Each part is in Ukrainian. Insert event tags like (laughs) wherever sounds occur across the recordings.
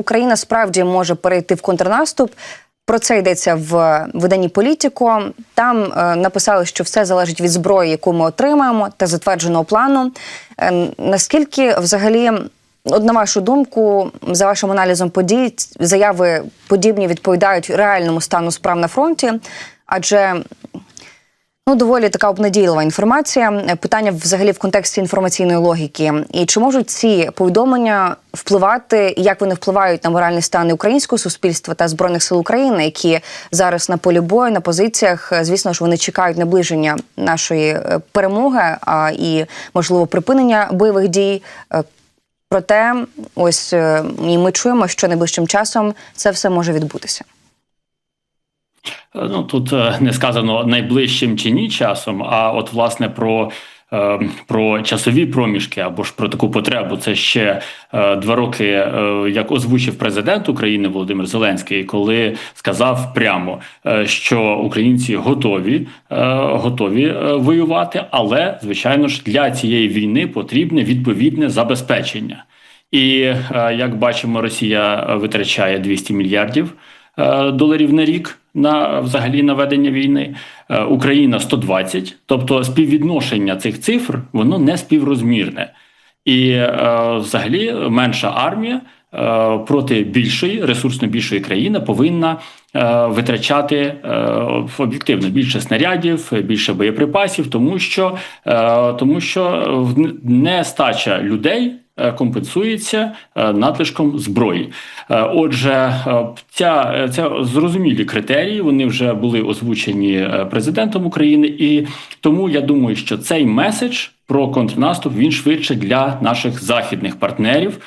Україна справді може перейти в контрнаступ. Про це йдеться в виданні Політіко. Там е, написали, що все залежить від зброї, яку ми отримаємо, та затвердженого плану. Е, наскільки взагалі, от на вашу думку, за вашим аналізом подій, заяви подібні відповідають реальному стану справ на фронті? Адже Ну, доволі така обнадійлива інформація. Питання взагалі в контексті інформаційної логіки. І чи можуть ці повідомлення впливати, як вони впливають на моральний стан українського суспільства та збройних сил України, які зараз на полі бою на позиціях, звісно ж, вони чекають наближення нашої е, перемоги а і можливо припинення бойових дій. Е, Проте, ось е, і ми чуємо, що найближчим часом це все може відбутися. Е, ну тут е, не сказано найближчим чи ні часом, а от власне про. Е, про часові проміжки або ж про таку потребу це ще два роки, як озвучив президент України Володимир Зеленський, коли сказав прямо, що українці готові готові воювати, але звичайно ж для цієї війни потрібне відповідне забезпечення. І як бачимо, Росія витрачає 200 мільярдів доларів на рік на взагалі наведення війни, е, Україна 120, тобто співвідношення цих цифр воно не співрозмірне. І е, взагалі менша армія е, проти більшої ресурсно більшої країни повинна е, витрачати е, об'єктивно більше снарядів, більше боєприпасів, тому що е, тому що нестача людей Е, компенсується е, надлишком зброї. Е, отже, ця ця зрозумілі критерії. Вони вже були озвучені президентом України, і тому я думаю, що цей меседж про контрнаступ він швидше для наших західних партнерів.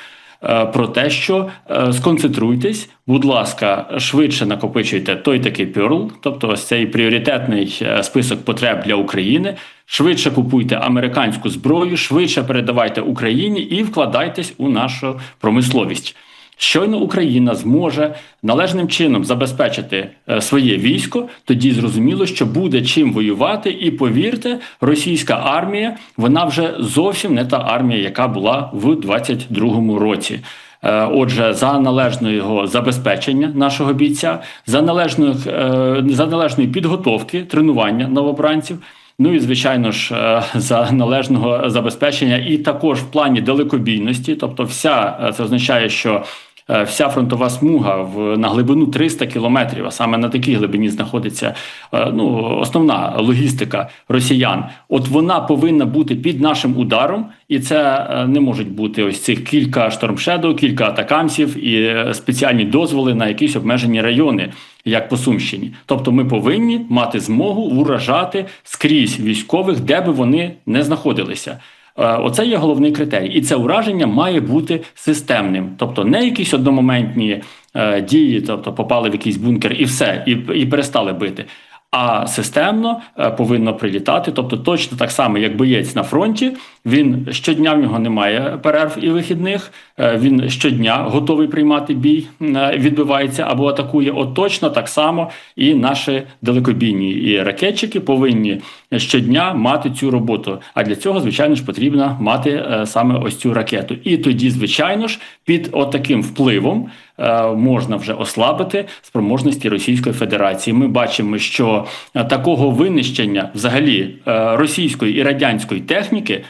Про те, що сконцентруйтесь, будь ласка, швидше накопичуйте той такий перл, тобто ось цей пріоритетний список потреб для України. Швидше купуйте американську зброю, швидше передавайте Україні і вкладайтесь у нашу промисловість. Щойно Україна зможе належним чином забезпечити е, своє військо, тоді зрозуміло, що буде чим воювати, і повірте, російська армія вона вже зовсім не та армія, яка була в 22-му році. Е, отже, за належного забезпечення нашого бійця, за належної е, за належної підготовки тренування новобранців. Ну і звичайно ж за належного забезпечення, і також в плані далекобійності, тобто, вся це означає, що вся фронтова смуга в на глибину 300 кілометрів, а саме на такій глибині знаходиться е, ну основна логістика росіян. От вона повинна бути під нашим ударом, і це е, не можуть бути ось цих кілька штормшедов, кілька атакамсів і спеціальні дозволи на якісь обмежені райони. Як по Сумщині, тобто ми повинні мати змогу уражати скрізь військових, де би вони не знаходилися. Е, оце є головний критерій, і це ураження має бути системним, тобто не якісь одномоментні е, дії, тобто попали в якийсь бункер і все, і, і перестали бити. А системно е, повинно прилітати. Тобто, точно так само, як боєць на фронті, він щодня в нього немає перерв і вихідних. Е, він щодня готовий приймати бій, е, відбивається або атакує. От точно так само і наші далекобійні і ракетчики повинні щодня мати цю роботу. А для цього, звичайно ж, потрібно мати саме ось цю ракету. І тоді, звичайно ж, під отаким впливом. Е, можна вже ослабити спроможності Російської Федерації. Ми бачимо, що е, такого винищення взагалі е, російської і радянської техніки.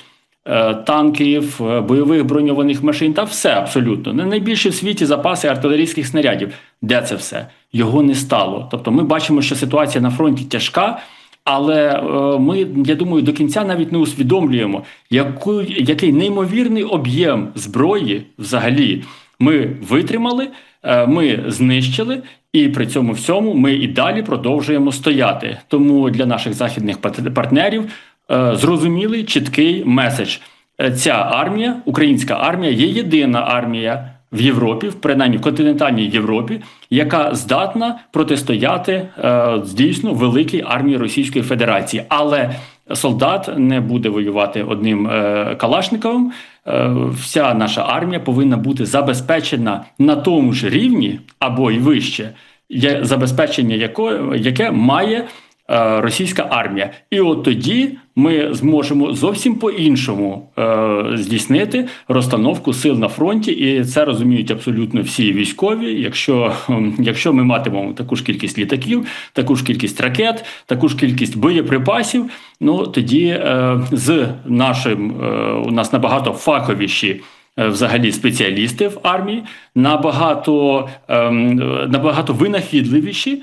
Танків, бойових броньованих машин та все абсолютно не найбільші в світі запаси артилерійських снарядів. Де це все? Його не стало. Тобто, ми бачимо, що ситуація на фронті тяжка, але ми, я думаю, до кінця навіть не усвідомлюємо, яку, який неймовірний об'єм зброї взагалі ми витримали, е, ми знищили, і при цьому всьому ми і далі продовжуємо стояти. Тому для наших західних партнерів е, зрозумілий чіткий меседж. Е, ця армія, українська армія, є єдина армія в Європі, принаймні в континентальній Європі, яка здатна протистояти дійсно великій армії Російської Федерації. Але солдат не буде воювати одним Калашниковим. Е, вся наша армія повинна бути забезпечена на тому ж рівні або й вище, забезпечення яке має е, російська армія. І от тоді ми зможемо зовсім по-іншому е, здійснити розстановку сил на фронті, і це розуміють абсолютно всі військові. Якщо, ем, якщо ми матимемо таку ж кількість літаків, таку ж кількість ракет, таку ж кількість боєприпасів, ну тоді е, з нашим е, у нас набагато фаховіші. е, Взагалі спеціалісти в армії набагато ем, набагато винахідливіші.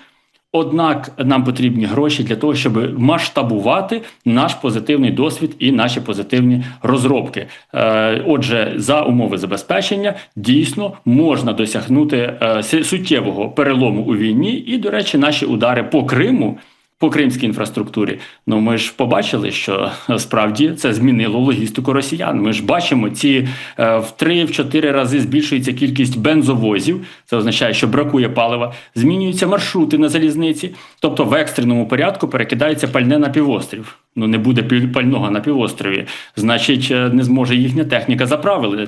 Однак нам потрібні гроші для того, щоб масштабувати наш позитивний досвід і наші позитивні розробки. Е, Отже, за умови забезпечення дійсно можна досягнути е, суттєвого перелому у війні. І, до речі, наші удари по Криму. По кримській інфраструктурі, ну ми ж побачили, що е, справді це змінило логістику росіян. Ми ж бачимо, ці е, в 3-4 рази збільшується кількість бензовозів. Це означає, що бракує палива, змінюються маршрути на залізниці, тобто в екстреному порядку перекидається пальне на півострів. Ну не буде пального на півострові, значить, е, не зможе їхня техніка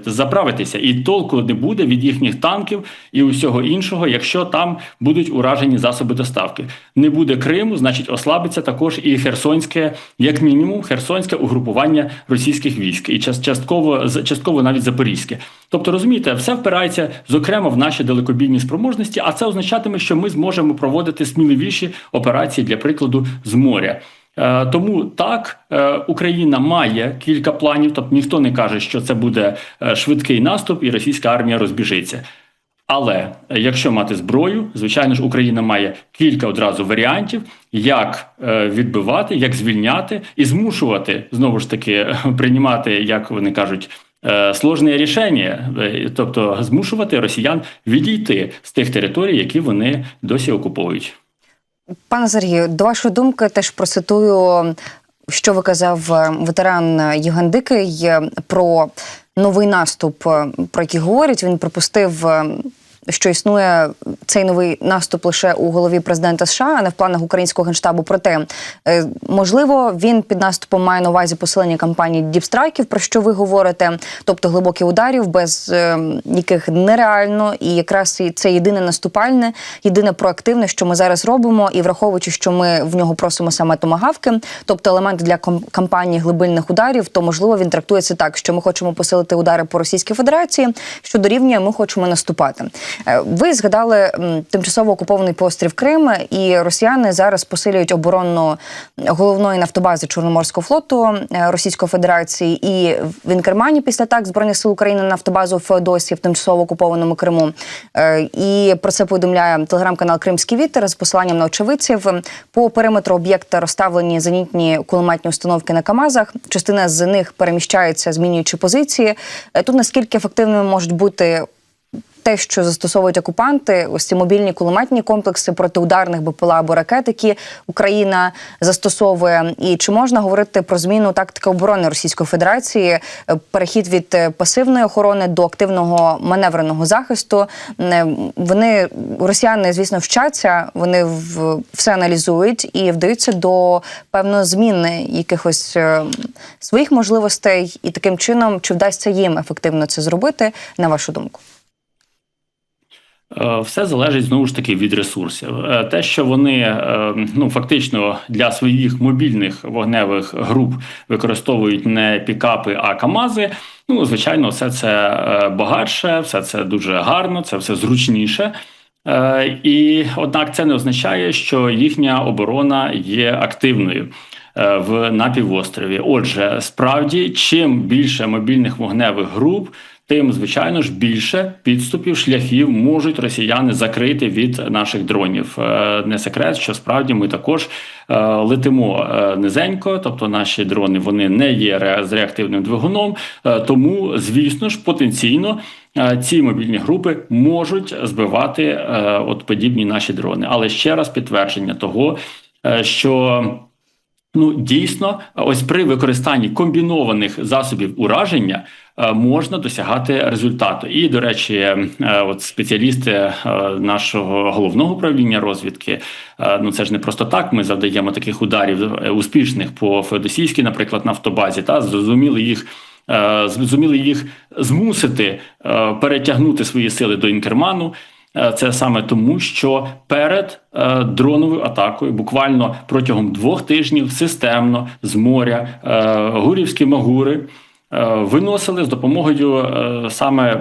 заправитися, і толку не буде від їхніх танків і усього іншого, якщо там будуть уражені засоби доставки. Не буде Криму, значить ослабиться також і Херсонське, як мінімум, Херсонське угрупування російських військ, і час- частково частково навіть Запорізьке. Тобто, розумієте, все впирається зокрема в наші далекобійні спроможності, а це означатиме, що ми зможемо проводити сміливіші операції для прикладу з моря. Е, Тому так е, Україна має кілька планів, тобто ніхто не каже, що це буде е, швидкий наступ, і російська армія розбіжиться. Але якщо мати зброю, звичайно ж, Україна має кілька одразу варіантів, як відбивати, як звільняти і змушувати знову ж таки (laughs) приймати, як вони кажуть. Сложне рішення, тобто змушувати росіян відійти з тих територій, які вони досі окуповують. Пане Сергію, до вашої думки, теж процитую, що ви казав е, ветеран Євген Дикий е, про новий наступ, е, про який говорять. Він припустив. Що існує цей новий наступ лише у голові президента США, а не в планах українського генштабу. Проте е, можливо він під наступом має на увазі посилення кампанії діпстрайків, про що ви говорите, тобто глибоких ударів, без е, яких нереально, і якраз це єдине наступальне, єдине проактивне, що ми зараз робимо, і враховуючи, що ми в нього просимо саме томагавки, тобто елементи для кампанії глибинних ударів, то можливо він трактується так, що ми хочемо посилити удари по Російській Федерації, що дорівнює, ми хочемо наступати. Е, Ви згадали тимчасово окупований пострів Крим, і росіяни зараз посилюють оборону головної нафтобази Чорноморського флоту е, Російської Федерації і в Інкермані після так збройних сил України на нафтобазу Феодосії в тимчасово окупованому Криму. Е, І про це повідомляє телеграм-канал Кримський вітер з посиланням на очевидців. По периметру об'єкта розставлені зенітні кулеметні установки на Камазах. Частина з них переміщається, змінюючи позиції. Тут наскільки ефективними можуть бути те, що застосовують окупанти, ось ці мобільні кулеметні комплекси протиударних БПЛА або ракет, які Україна застосовує, і чи можна говорити про зміну тактики оборони Російської Федерації, е, перехід від е, пасивної охорони до активного маневреного захисту? Е, Вони росіяни, звісно, вчаться, вони все аналізують і вдаються до певної зміни якихось своїх можливостей, і таким чином чи вдасться їм ефективно це зробити, на вашу думку? Е, Все залежить знову ж таки від ресурсів. Е, Те, що вони е, ну фактично для своїх мобільних вогневих груп використовують не пікапи, а камази. Ну звичайно, все це багатше, все це дуже гарно, це все зручніше. І однак це не означає, що їхня оборона є активною. В на півострові. Отже, справді, чим більше мобільних вогневих груп, тим, звичайно ж, більше підступів, шляхів можуть росіяни закрити від наших дронів. Е, Не секрет, що справді ми також е, летимо е, низенько, тобто наші дрони вони не є з реактивним двигуном. Тому, звісно ж, потенційно. Ці мобільні групи можуть збивати е, от подібні наші дрони, але ще раз підтвердження того, е, що Ну, дійсно, ось при використанні комбінованих засобів ураження е, можна досягати результату. І, до речі, е, от спеціалісти е, нашого головного управління розвідки, ну це ж не просто так. Ми завдаємо таких ударів успішних по Феодосійській, наприклад, нафтобазі, та зрозуміли їх. Зрозуміли їх змусити перетягнути свої сили до інкерману, Це саме тому, що перед е, дроновою атакою, буквально протягом двох тижнів, системно з моря е, гурівські магури е, виносили з допомогою е, саме е,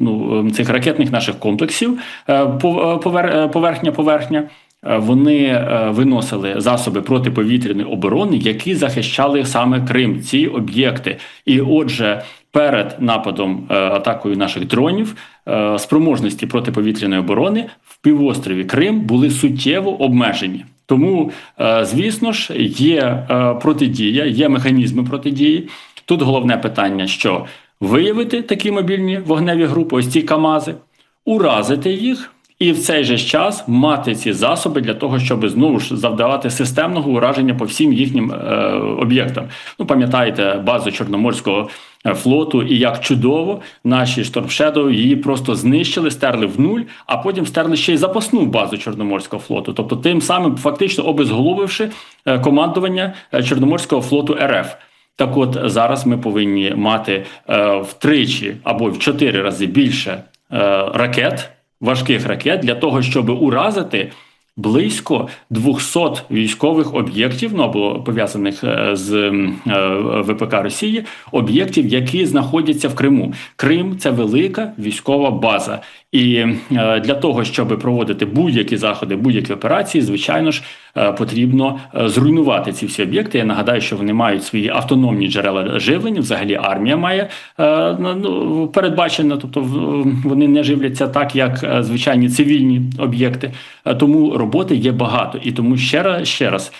ну, цих ракетних наших комплексів е, пов- е, повер- е, поверхня-поверхня. Е, Вони е, виносили засоби протиповітряної оборони, які захищали саме Крим, ці об'єкти. І отже, перед нападом е, атакою наших дронів е, спроможності протиповітряної оборони в півострові Крим були суттєво обмежені. Тому, е, звісно ж, є протидія, є механізми протидії. Тут головне питання: що виявити такі мобільні вогневі групи, ось ці Камази, уразити їх. І в цей же час мати ці засоби для того, щоб знову ж завдавати системного ураження по всім їхнім е, об'єктам. Ну пам'ятаєте базу Чорноморського е, флоту, і як чудово наші штормшедови її просто знищили, стерли в нуль, а потім стерли ще й запасну базу Чорноморського флоту. Тобто, тим самим фактично обезголовивши е, командування е, Чорноморського флоту РФ. Так, от зараз ми повинні мати втричі або в чотири рази більше ракет, важких ракет, для того, щоб уразити близько 200 військових об'єктів, ну або пов'язаних е, з е, ВПК Росії, об'єктів, які знаходяться в Криму. Крим це велика військова база, і е, для того, щоб проводити будь-які заходи, будь-які операції, звичайно ж, е, потрібно е, зруйнувати ці всі об'єкти. Я нагадаю, що вони мають свої автономні джерела живлення. Взагалі, армія має ну, передбачено, тобто вони не живляться так, як звичайні цивільні об'єкти. Тому роботи є багато, і тому ще раз ще раз.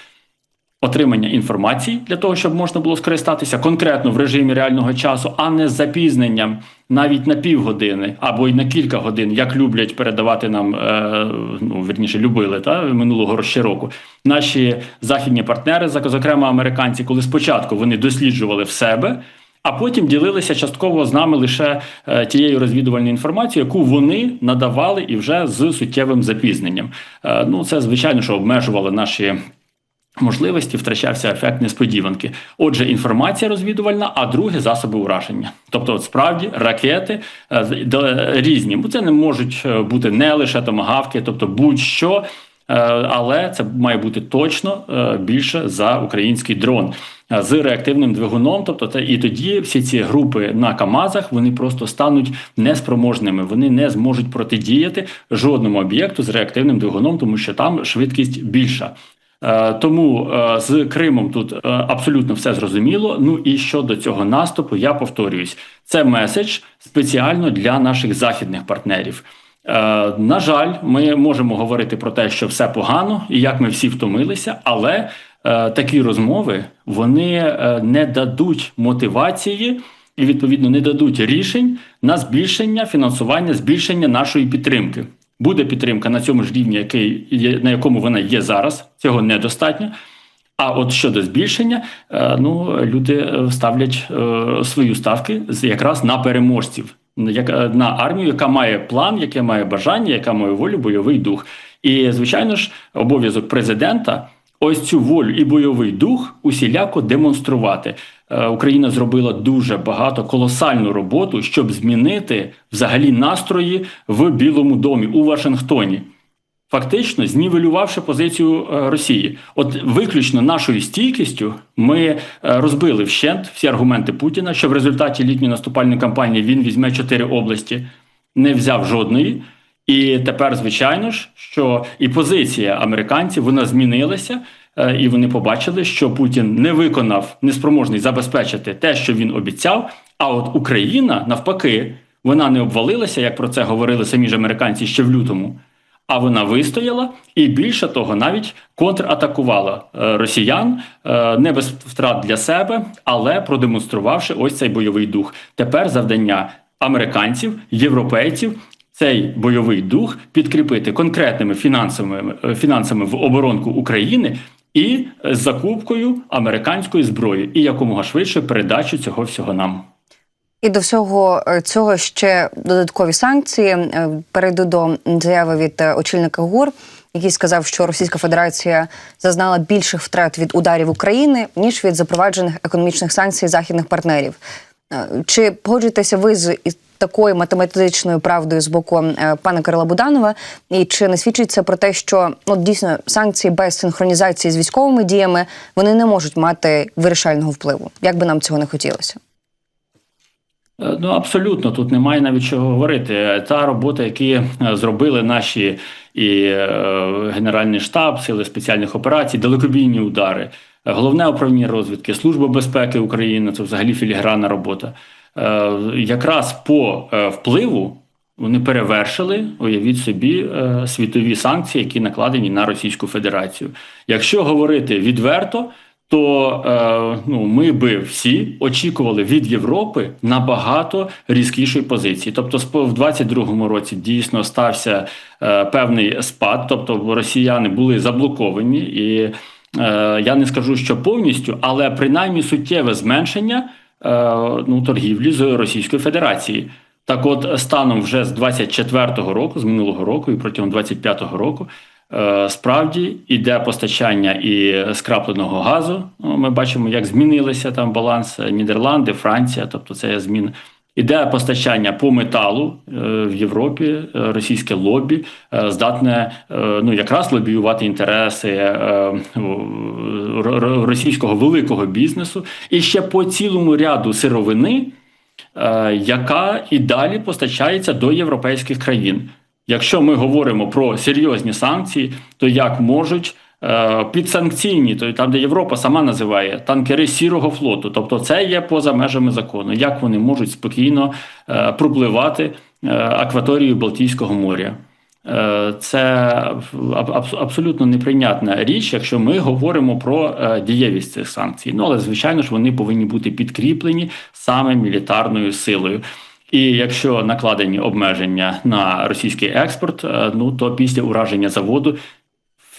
Отримання інформації для того, щоб можна було скористатися конкретно в режимі реального часу, а не з запізненням навіть на півгодини або й на кілька годин, як люблять передавати нам, е, ну вірніше, любили та минулого ще року. Наші західні партнери, зокрема американці, коли спочатку вони досліджували в себе. А потім ділилися частково з нами лише е, тією розвідувальною інформацією, яку вони надавали і вже з суттєвим запізненням. Е, ну це звичайно, що обмежувало наші можливості, втрачався ефект несподіванки. Отже, інформація розвідувальна, а друге засоби ураження. Тобто, от справді ракети е, різні, бо це не можуть е, бути не лише томагавки, тобто будь-що. Е, Але це має бути точно більше за український дрон з реактивним двигуном. Тобто, це і тоді всі ці групи на Камазах вони просто стануть неспроможними. Вони не зможуть протидіяти жодному об'єкту з реактивним двигуном, тому що там швидкість більша. Е, Тому е, з Кримом тут е, абсолютно все зрозуміло. Ну і щодо цього наступу, я повторююсь, це меседж спеціально для наших західних партнерів. На жаль, ми можемо говорити про те, що все погано, і як ми всі втомилися, але такі розмови вони не дадуть мотивації і відповідно не дадуть рішень на збільшення фінансування, збільшення нашої підтримки. Буде підтримка на цьому ж рівні, який є, на якому вона є зараз. Цього недостатньо. А от щодо збільшення, е, ну люди ставлять е, свої ставки якраз на переможців, е, на армію, яка має план, яке має бажання, яка має волю, бойовий дух. І звичайно ж, обов'язок президента. Ось цю волю і бойовий дух усіляко демонструвати. Е, Україна зробила дуже багато колосальну роботу, щоб змінити взагалі настрої в Білому домі у Вашингтоні фактично знівелювавши позицію е, Росії. От виключно нашою стійкістю ми е, розбили вщент всі аргументи Путіна, що в результаті літньої наступальної кампанії він візьме чотири області, не взяв жодної. І тепер, звичайно ж, що і позиція американців вона змінилася, і вони побачили, що Путін не виконав неспроможний забезпечити те, що він обіцяв. А от Україна навпаки, вона не обвалилася, як про це говорили самі ж американці ще в лютому. А вона вистояла і більше того, навіть контратакувала е, росіян е, не без втрат для себе, але продемонструвавши ось цей бойовий дух. Тепер завдання американців, європейців. Цей бойовий дух підкріпити конкретними фінансовими е, фінансами в оборонку України і з закупкою американської зброї, і якомога швидше передачу цього всього нам. І до всього е, цього ще додаткові санкції. Е, Перейду до заяви від е, очільника ГУР, який сказав, що Російська Федерація зазнала більших втрат від ударів України ніж від запроваджених економічних санкцій західних партнерів. Е, Чи погоджуєтеся ви з такою математичною правдою з боку е, пана Кирила Буданова? І чи не свідчить це про те, що ну дійсно санкції без синхронізації з військовими діями вони не можуть мати вирішального впливу? Як би нам цього не хотілося? Е, Ну абсолютно тут немає навіть чого говорити. Та робота, які е, зробили наші і е, Генеральний штаб, сили спеціальних операцій, далекобійні удари, е, головне управління розвідки, служба безпеки України це взагалі філігранна робота. Е, якраз по е, впливу вони перевершили, уявіть собі, е, світові санкції, які накладені на Російську Федерацію. Якщо говорити відверто, то ну, ми би всі очікували від Європи набагато різкішої позиції. Тобто, в 22-му році дійсно стався певний спад, тобто росіяни були заблоковані, і я не скажу, що повністю, але принаймні суттєве зменшення ну, торгівлі з Російською Федерацією. Так, от станом вже з 24-го року, з минулого року і протягом 25-го року, е, справді іде постачання і скрапленого газу. Ну, Ми бачимо, як змінилися там баланс е, Нідерланди, Франція, тобто це є зміни. Іде постачання по металу е, в Європі, е, російське лобі е, здатне ну якраз лобіювати інтереси російського великого бізнесу, і ще по цілому ряду сировини, яка і далі постачається до європейських країн. Якщо ми говоримо про серйозні санкції, то як можуть підсанкційні, то там, де Європа сама називає танкери сірого флоту, тобто це є поза межами закону, як вони можуть спокійно е, пропливати е, акваторію Балтійського моря? Е, Це аб- аб- абсолютно неприйнятна річ, якщо ми говоримо про е, дієвість цих санкцій. Ну але звичайно ж вони повинні бути підкріплені саме мілітарною силою. І якщо накладені обмеження на російський експорт, е, ну то після ураження заводу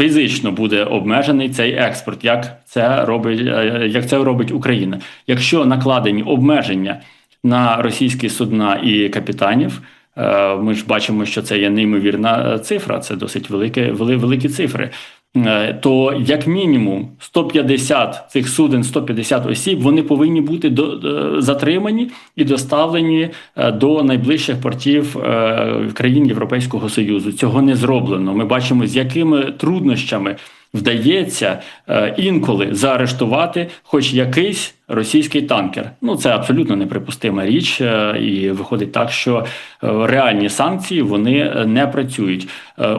фізично буде обмежений цей експорт, як це робить, е, як це робить Україна. Якщо накладені обмеження на російські судна і капітанів. е, Ми ж бачимо, що це є неймовірна е, цифра, це досить великі, великі цифри. Е, То як мінімум 150 цих суден, 150 осіб, вони повинні бути до, е, затримані і доставлені е, до найближчих портів країн Європейського Союзу. Цього не зроблено. Ми бачимо, з якими труднощами вдається е, інколи заарештувати хоч якийсь російський танкер. Ну це абсолютно неприпустима річ, е, і виходить так, що е, реальні санкції вони не працюють.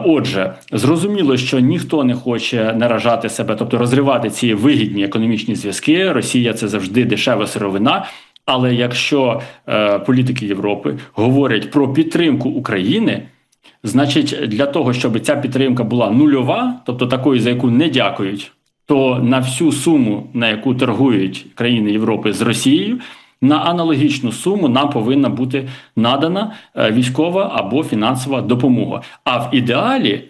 Отже, зрозуміло, що ніхто не хоче наражати себе, тобто розривати ці вигідні економічні зв'язки. Росія це завжди дешева сировина. Але якщо е, політики Європи говорять про підтримку України, Значить, для того, щоб ця підтримка була нульова, тобто такою, за яку не дякують, то на всю суму, на яку торгують країни Європи з Росією, на аналогічну суму нам повинна бути надана е, військова або фінансова допомога. А в ідеалі.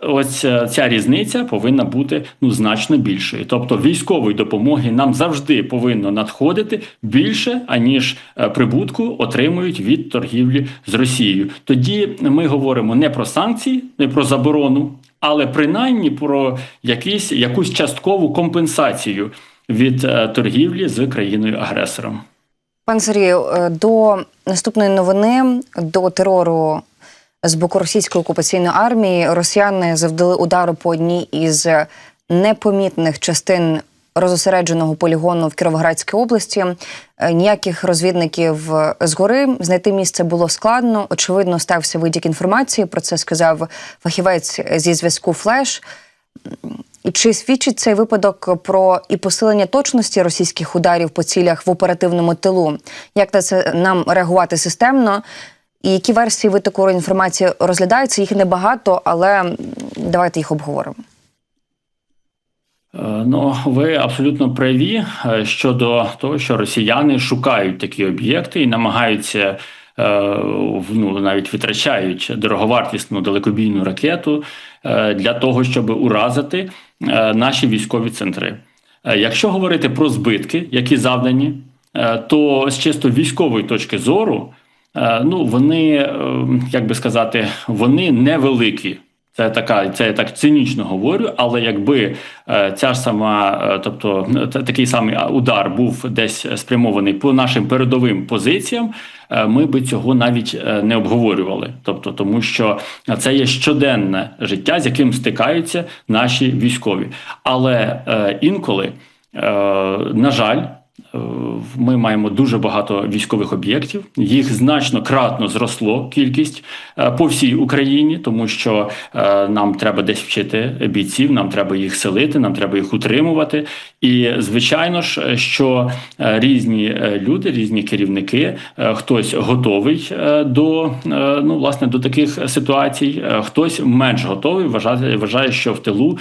Ось е, ця різниця повинна бути ну значно більшою. Тобто військової допомоги нам завжди повинно надходити більше, аніж е, прибутку отримують від торгівлі з Росією. Тоді ми говоримо не про санкції, не про заборону, але принаймні про якісь якусь часткову компенсацію від е, торгівлі з країною агресором. Пан Сергію, до наступної новини до терору з боку російської окупаційної армії росіяни завдали удару по одній із непомітних частин розосередженого полігону в Кіровоградській області. Е, Ніяких розвідників згори знайти місце було складно. Очевидно, стався витік інформації. Про це сказав фахівець зі зв'язку Флеш. Чи свідчить цей випадок про і посилення точності російських ударів по цілях в оперативному тилу? Як на це нам реагувати системно? І які версії витоку інформації розглядаються? Їх небагато, але давайте їх обговоримо. Е, Ну, ви абсолютно праві е, щодо того, що росіяни шукають такі об'єкти і намагаються е, ну, навіть витрачають дороговартісну далекобійну ракету для того, щоб уразити наші військові центри. Якщо говорити про збитки, які завдані, то з чисто військової точки зору, ну вони, е, як би сказати, вони невеликі. Це така, це я так цинічно говорю, але якби е, ця ж сама, е, тобто е, такий самий удар був десь спрямований по нашим передовим позиціям, е, ми би цього навіть е, не обговорювали. Тобто, тому що це є щоденне життя, з яким стикаються наші військові. Але е, інколи, е, на жаль. Е, Ми маємо дуже багато військових об'єктів. Їх значно кратно зросло кількість е, по всій Україні, тому що е, нам треба десь вчити бійців, нам треба їх селити, нам треба їх утримувати. І звичайно ж, що різні люди, різні керівники, хтось готовий до ну власне до таких ситуацій, хтось менш готовий, вважає, вважає, що в тилу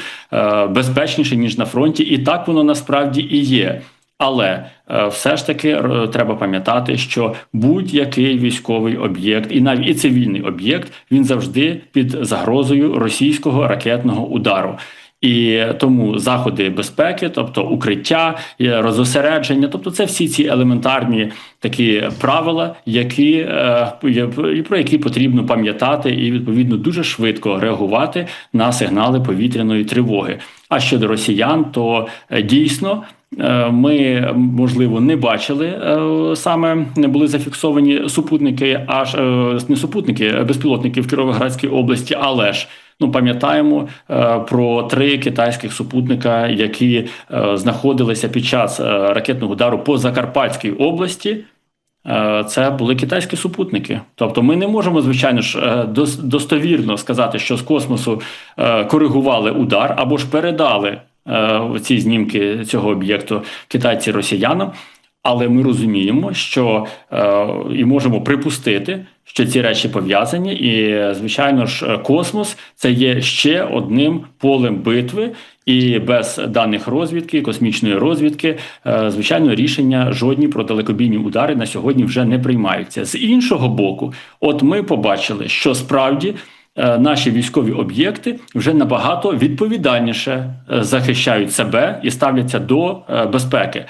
безпечніше ніж на фронті, і так воно насправді і є. Але е, все ж таки треба пам'ятати, що будь-який військовий об'єкт, і навіть і цивільний об'єкт, він завжди під загрозою російського ракетного удару. І тому заходи безпеки, тобто укриття, розосередження, тобто це всі ці елементарні такі правила, які е, про які потрібно пам'ятати, і відповідно дуже швидко реагувати на сигнали повітряної тривоги. А щодо росіян, то е, дійсно. Е, Ми можливо не бачили е, саме не були зафіксовані супутники, аж не супутники, безпілотники в Кіровоградській області, але ж ну пам'ятаємо про три китайських супутника, які знаходилися під час ракетного удару по Закарпатській області. Е, Це були китайські супутники. Тобто, ми не можемо, звичайно ж, е, достовірно сказати, що з космосу е, коригували удар або ж передали ці знімки цього об'єкту китайці росіянам. Але ми розуміємо, що і можемо припустити, що ці речі пов'язані, і звичайно ж, космос це є ще одним полем битви, і без даних розвідки, космічної розвідки, е, звичайно, рішення жодні про далекобійні удари на сьогодні вже не приймаються. З іншого боку, от ми побачили, що справді. е, Наші військові об'єкти вже набагато відповідальніше е, захищають себе і ставляться до безпеки.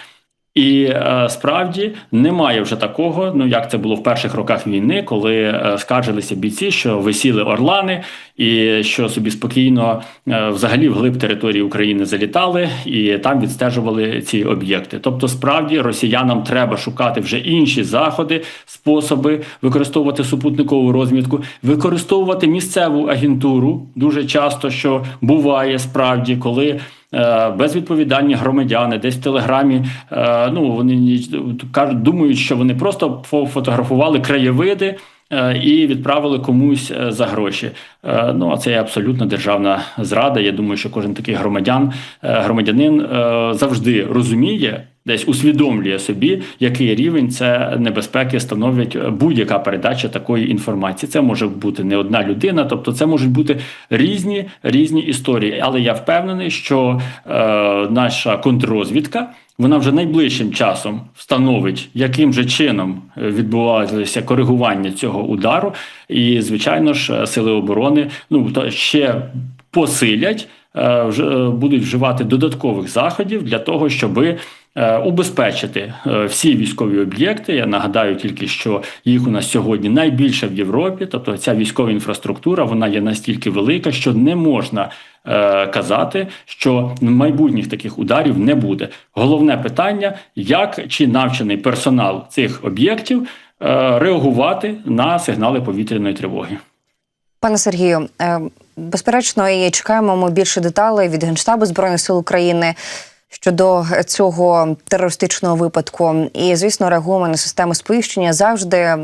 І е, справді немає вже такого, ну як це було в перших роках війни, коли е, скаржилися бійці, що висіли орлани, і що собі спокійно е, взагалі вглиб території України залітали і там відстежували ці об'єкти. Тобто, справді росіянам треба шукати вже інші заходи, способи використовувати супутникову розвідку, використовувати місцеву агентуру дуже часто, що буває справді, коли. Е, Безвідповідальні громадяни десь в телеграмі. е, Ну вони кажуть, думають, що вони просто фотографували краєвиди. е, І відправили комусь за гроші. Ну а це є абсолютно державна зрада. Я думаю, що кожен такий громадян, громадянин завжди розуміє, десь усвідомлює собі, який рівень це небезпеки становить будь-яка передача такої інформації. Це може бути не одна людина, тобто це можуть бути різні різні історії. Але я впевнений, що е, наша контррозвідка. Вона вже найближчим часом встановить, яким же чином відбувалося коригування цього удару, і звичайно ж, сили оборони ну ще посилять, будуть вживати додаткових заходів для того, щоби е, убезпечити е, всі військові об'єкти. Я нагадаю тільки, що їх у нас сьогодні найбільше в Європі, тобто ця військова інфраструктура вона є настільки велика, що не можна е, казати, що майбутніх таких ударів не буде. Головне питання: як чи навчений персонал цих об'єктів е, реагувати на сигнали повітряної тривоги. Пане Сергію, е, безперечно, і чекаємо ми більше деталей від Генштабу Збройних сил України щодо цього терористичного випадку. І, звісно, реагуємо на систему сповіщення. Завжди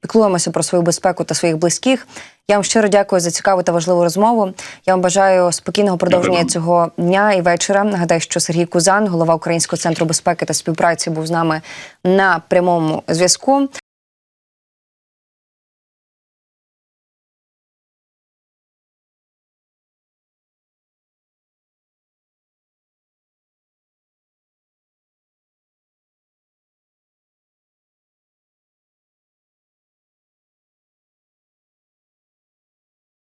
піклуємося про свою безпеку та своїх близьких. Я вам щиро дякую за цікаву та важливу розмову. Я вам бажаю спокійного продовження Дякую. цього дня і вечора. Нагадаю, що Сергій Кузан, голова Українського центру безпеки та співпраці, був з нами на прямому зв'язку.